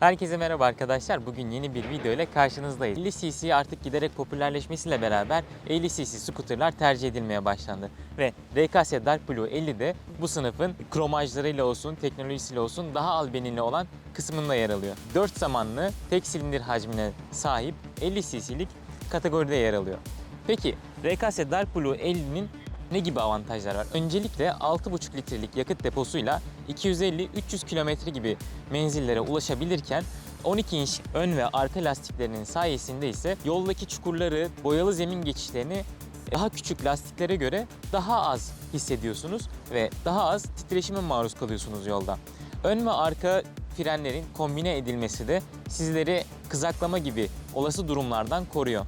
Herkese merhaba arkadaşlar. Bugün yeni bir video ile karşınızdayız. 50 cc artık giderek popülerleşmesiyle beraber 50 cc scooterlar tercih edilmeye başlandı. Ve RKS Dark Blue 50 de bu sınıfın kromajlarıyla olsun, teknolojisiyle olsun daha albenili olan kısmında yer alıyor. 4 zamanlı tek silindir hacmine sahip 50 cc'lik kategoride yer alıyor. Peki RKS Dark Blue 50'nin ne gibi avantajlar var? Öncelikle 6,5 litrelik yakıt deposuyla 250-300 kilometre gibi menzillere ulaşabilirken 12 inç ön ve arka lastiklerinin sayesinde ise yoldaki çukurları, boyalı zemin geçişlerini daha küçük lastiklere göre daha az hissediyorsunuz ve daha az titreşime maruz kalıyorsunuz yolda. Ön ve arka frenlerin kombine edilmesi de sizleri kızaklama gibi olası durumlardan koruyor.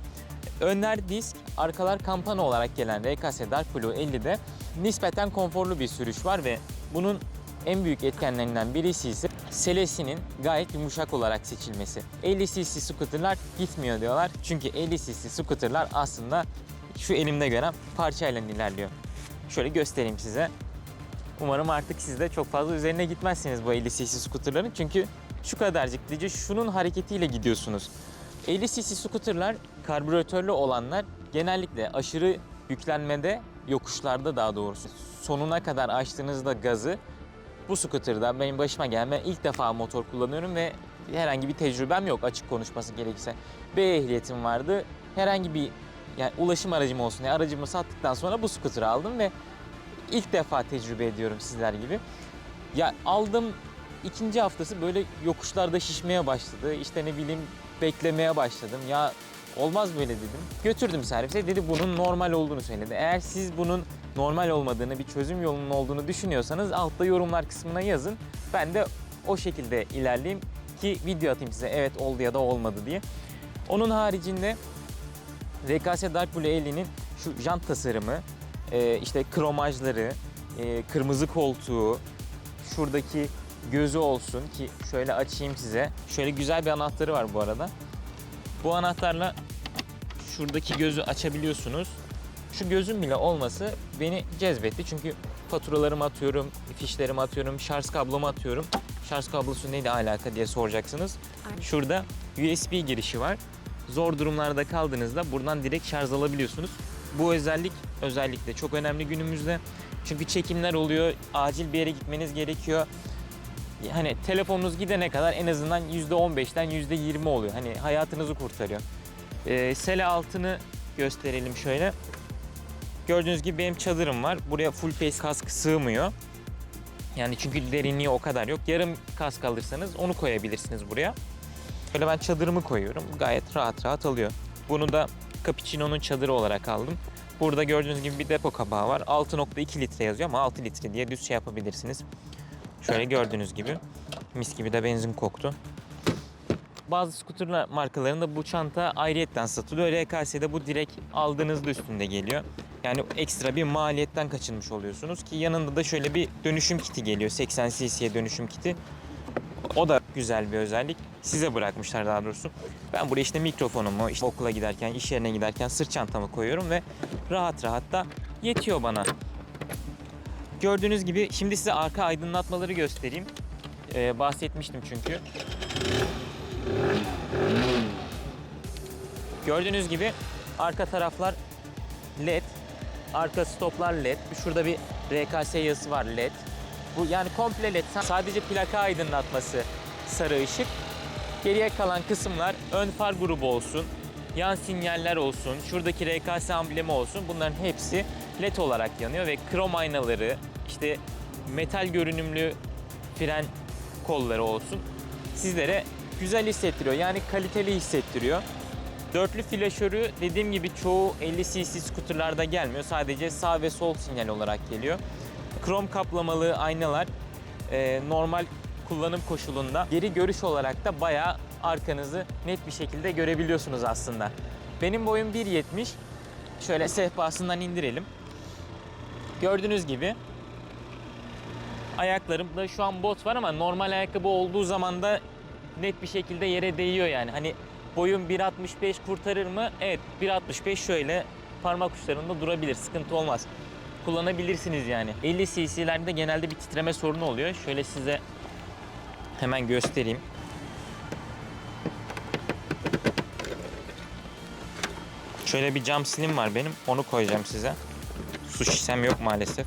Önler disk, arkalar kampana olarak gelen RKS Dark Blue 50'de nispeten konforlu bir sürüş var ve bunun en büyük etkenlerinden birisi ise selesinin gayet yumuşak olarak seçilmesi. 50 cc scooterlar gitmiyor diyorlar. Çünkü 50 cc scooterlar aslında şu elimde gören parçayla ilerliyor. Şöyle göstereyim size. Umarım artık siz de çok fazla üzerine gitmezsiniz bu 50 cc scooterların. Çünkü şu kadarcık diye şunun hareketiyle gidiyorsunuz. 50 cc scooterlar karbüratörlü olanlar genellikle aşırı yüklenmede yokuşlarda daha doğrusu sonuna kadar açtığınızda gazı bu scooter'da benim başıma gelme ilk defa motor kullanıyorum ve herhangi bir tecrübem yok açık konuşması gerekirse. B ehliyetim vardı. Herhangi bir yani ulaşım aracım olsun diye aracımı sattıktan sonra bu scooter'ı aldım ve ilk defa tecrübe ediyorum sizler gibi. Ya aldım ikinci haftası böyle yokuşlarda şişmeye başladı. İşte ne bileyim beklemeye başladım. Ya olmaz böyle dedim. Götürdüm servise dedi bunun normal olduğunu söyledi. Eğer siz bunun normal olmadığını, bir çözüm yolunun olduğunu düşünüyorsanız altta yorumlar kısmına yazın. Ben de o şekilde ilerleyeyim ki video atayım size evet oldu ya da olmadı diye. Onun haricinde RKS Dark Blue 50'nin şu jant tasarımı, e, işte kromajları, e, kırmızı koltuğu, şuradaki gözü olsun ki şöyle açayım size. Şöyle güzel bir anahtarı var bu arada. Bu anahtarla şuradaki gözü açabiliyorsunuz. Şu gözün bile olması beni cezbetti çünkü faturalarımı atıyorum, fişlerimi atıyorum, şarj kablomu atıyorum. Şarj kablosu neyle alaka diye soracaksınız. Şurada USB girişi var. Zor durumlarda kaldığınızda buradan direkt şarj alabiliyorsunuz. Bu özellik özellikle çok önemli günümüzde. Çünkü çekimler oluyor, acil bir yere gitmeniz gerekiyor. Hani telefonunuz gidene kadar en azından %15'ten %20 oluyor. Hani hayatınızı kurtarıyor. Ee, sele altını gösterelim şöyle. Gördüğünüz gibi benim çadırım var. Buraya full face kask sığmıyor. Yani çünkü derinliği o kadar yok. Yarım kask alırsanız onu koyabilirsiniz buraya. Böyle ben çadırımı koyuyorum. Gayet rahat rahat alıyor. Bunu da Cappuccino'nun çadırı olarak aldım. Burada gördüğünüz gibi bir depo kapağı var. 6.2 litre yazıyor ama 6 litre diye düz şey yapabilirsiniz. Şöyle gördüğünüz gibi mis gibi de benzin koktu. Bazı skuter markalarında bu çanta ayrıyetten satılıyor. RKS'de bu direkt aldığınızda üstünde geliyor. Yani ekstra bir maliyetten kaçınmış oluyorsunuz ki yanında da şöyle bir dönüşüm kiti geliyor. 80 cc'ye dönüşüm kiti. O da güzel bir özellik. Size bırakmışlar daha doğrusu. Ben buraya işte mikrofonumu, işte okula giderken, iş yerine giderken sırt çantamı koyuyorum ve rahat rahat da yetiyor bana. Gördüğünüz gibi şimdi size arka aydınlatmaları göstereyim. Ee, bahsetmiştim çünkü. Gördüğünüz gibi arka taraflar led, arka stoplar led. Şurada bir RKS yazısı var led. Bu yani komple led. Sadece plaka aydınlatması sarı ışık. Geriye kalan kısımlar ön far grubu olsun, yan sinyaller olsun, şuradaki RKS amblemi olsun. Bunların hepsi led olarak yanıyor ve krom aynaları, işte metal görünümlü fren kolları olsun. Sizlere güzel hissettiriyor. Yani kaliteli hissettiriyor. Dörtlü flaşörü dediğim gibi çoğu 50 cc skuterlarda gelmiyor. Sadece sağ ve sol sinyal olarak geliyor. Krom kaplamalı aynalar e, normal kullanım koşulunda geri görüş olarak da bayağı arkanızı net bir şekilde görebiliyorsunuz aslında. Benim boyum 1.70. Şöyle sehpasından indirelim. Gördüğünüz gibi ayaklarımda şu an bot var ama normal ayakkabı olduğu zaman da net bir şekilde yere değiyor yani. Hani boyum 1.65 kurtarır mı? Evet 1.65 şöyle parmak uçlarında durabilir. Sıkıntı olmaz. Kullanabilirsiniz yani. 50 cc'lerde genelde bir titreme sorunu oluyor. Şöyle size hemen göstereyim. Şöyle bir cam silim var benim. Onu koyacağım size. Su şişem yok maalesef.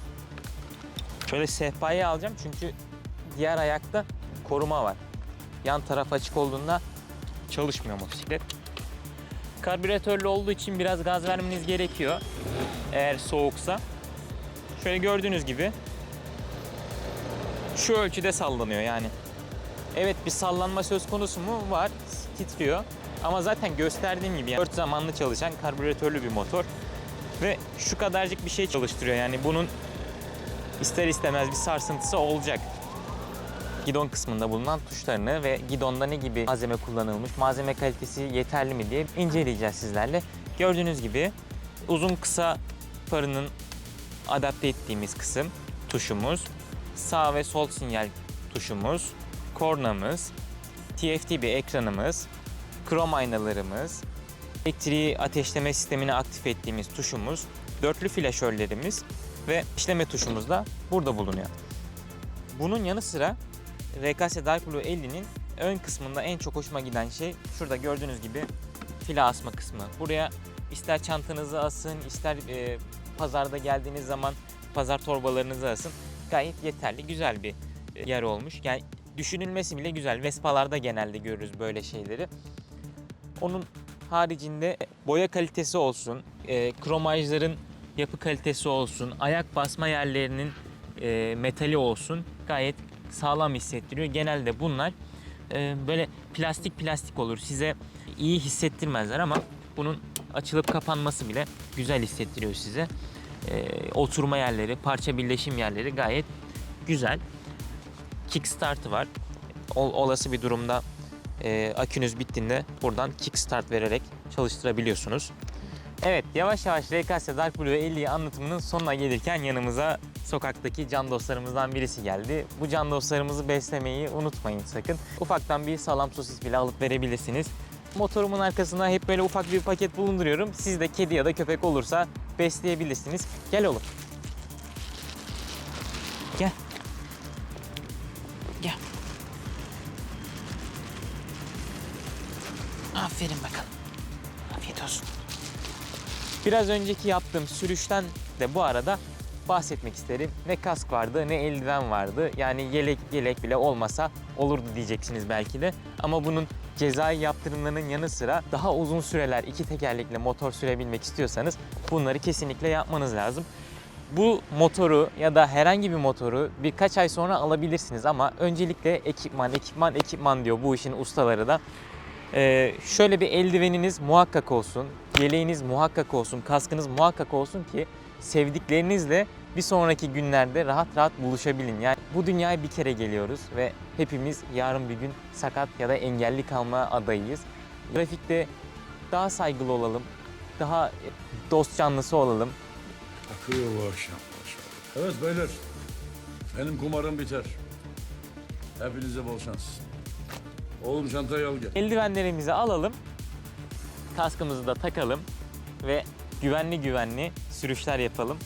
Şöyle sehpayı alacağım çünkü diğer ayakta koruma var. Yan taraf açık olduğunda çalışmıyor motosiklet. Karbüratörlü olduğu için biraz gaz vermeniz gerekiyor. Eğer soğuksa. Şöyle gördüğünüz gibi şu ölçüde sallanıyor yani. Evet bir sallanma söz konusu mu? Var. Titriyor. Ama zaten gösterdiğim gibi yani 4 zamanlı çalışan karbüratörlü bir motor. Ve şu kadarcık bir şey çalıştırıyor. Yani bunun ister istemez bir sarsıntısı olacak. Gidon kısmında bulunan tuşlarını ve gidonda ne gibi malzeme kullanılmış, malzeme kalitesi yeterli mi diye inceleyeceğiz sizlerle. Gördüğünüz gibi uzun kısa farının adapte ettiğimiz kısım tuşumuz, sağ ve sol sinyal tuşumuz, kornamız, TFT bir ekranımız, krom aynalarımız, elektriği ateşleme sistemini aktif ettiğimiz tuşumuz, dörtlü flaşörlerimiz ve işleme tuşumuz da burada bulunuyor. Bunun yanı sıra RKS Dark Blue 50'nin ön kısmında en çok hoşuma giden şey şurada gördüğünüz gibi fila asma kısmı. Buraya ister çantanızı asın, ister e, pazarda geldiğiniz zaman pazar torbalarınızı asın. Gayet yeterli, güzel bir e, yer olmuş. Yani düşünülmesi bile güzel. Vespalarda genelde görürüz böyle şeyleri. Onun haricinde boya kalitesi olsun, e, kromajların yapı kalitesi olsun, ayak basma yerlerinin e, metali olsun gayet sağlam hissettiriyor. Genelde bunlar e, böyle plastik plastik olur. Size iyi hissettirmezler ama bunun açılıp kapanması bile güzel hissettiriyor size. E, oturma yerleri, parça birleşim yerleri gayet güzel. Kickstart'ı var. Ol- olası bir durumda e, akünüz bittiğinde buradan kickstart vererek çalıştırabiliyorsunuz. Evet yavaş yavaş RKS Dark Blue 50 anlatımının sonuna gelirken yanımıza sokaktaki can dostlarımızdan birisi geldi. Bu can dostlarımızı beslemeyi unutmayın sakın. Ufaktan bir salam sosis bile alıp verebilirsiniz. Motorumun arkasına hep böyle ufak bir paket bulunduruyorum. Siz de kedi ya da köpek olursa besleyebilirsiniz. Gel oğlum. Gel. Gel. Aferin bakalım. Afiyet olsun. Biraz önceki yaptığım sürüşten de bu arada bahsetmek isterim. Ne kask vardı ne eldiven vardı. Yani yelek yelek bile olmasa olurdu diyeceksiniz belki de. Ama bunun cezai yaptırımlarının yanı sıra daha uzun süreler iki tekerlekli motor sürebilmek istiyorsanız bunları kesinlikle yapmanız lazım. Bu motoru ya da herhangi bir motoru birkaç ay sonra alabilirsiniz ama öncelikle ekipman, ekipman, ekipman diyor bu işin ustaları da. Ee, şöyle bir eldiveniniz muhakkak olsun, yeleğiniz muhakkak olsun, kaskınız muhakkak olsun ki sevdiklerinizle bir sonraki günlerde rahat rahat buluşabilin. Yani bu dünyaya bir kere geliyoruz ve hepimiz yarın bir gün sakat ya da engelli kalma adayıyız. Trafikte daha saygılı olalım, daha dost canlısı olalım. Akıyor bu akşam maşallah. Evet beyler. Benim kumarım biter. Hepinize bol şans. Oğlum çantayı al gel. Eldivenlerimizi alalım, kaskımızı da takalım ve güvenli güvenli sürüşler yapalım.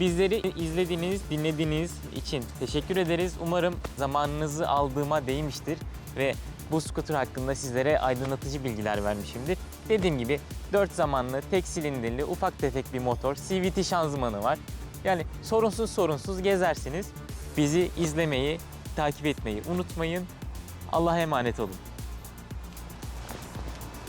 Bizleri izlediğiniz, dinlediğiniz için teşekkür ederiz. Umarım zamanınızı aldığıma değmiştir ve bu scooter hakkında sizlere aydınlatıcı bilgiler vermişimdir. Dediğim gibi 4 zamanlı, tek silindirli, ufak tefek bir motor, CVT şanzımanı var. Yani sorunsuz sorunsuz gezersiniz. Bizi izlemeyi, takip etmeyi unutmayın. Allah'a emanet olun.